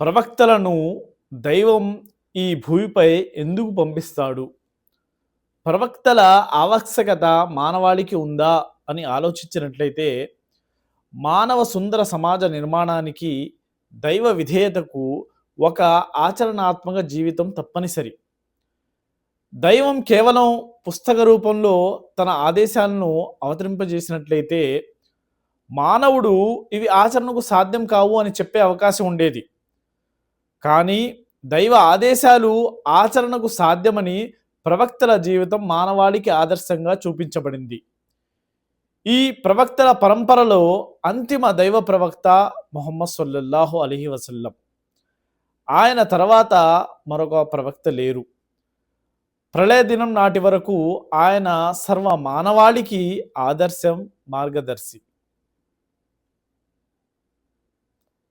ప్రవక్తలను దైవం ఈ భూమిపై ఎందుకు పంపిస్తాడు? ప్రవక్తల ఆవశ్యకత మానవాళికి ఉందా? అని ఆలోచించినట్లయితే మానవ సుందర సమాజ నిర్మాణానికి దైవ విధేయతకు ఒక ఆచరణాత్మక జీవితం తప్పనిసరి. దైవం కేవలం పుస్తక రూపంలో తన ఆదేశాలను అవతరింపజేసినట్లయితే మానవుడు ఇవి ఆచరణకు సాధ్యం కావు అని చెప్పే అవకాశం ఉండేది. కానీ దైవ ఆదేశాలు ఆచరణకు సాధ్యమని ప్రవక్తల జీవితం మానవాళికి ఆదర్శంగా చూపించబడింది. ఈ ప్రవక్తల పరంపరలో అంతిమ దైవ ప్రవక్త మొహమ్మద్ సల్లల్లాహు అలీహి వసల్లం. ఆయన తర్వాత మరొక ప్రవక్త లేరు. ప్రళయ దినం నాటి వరకు ఆయన సర్వ మానవాళికి ఆదర్శం మార్గదర్శి.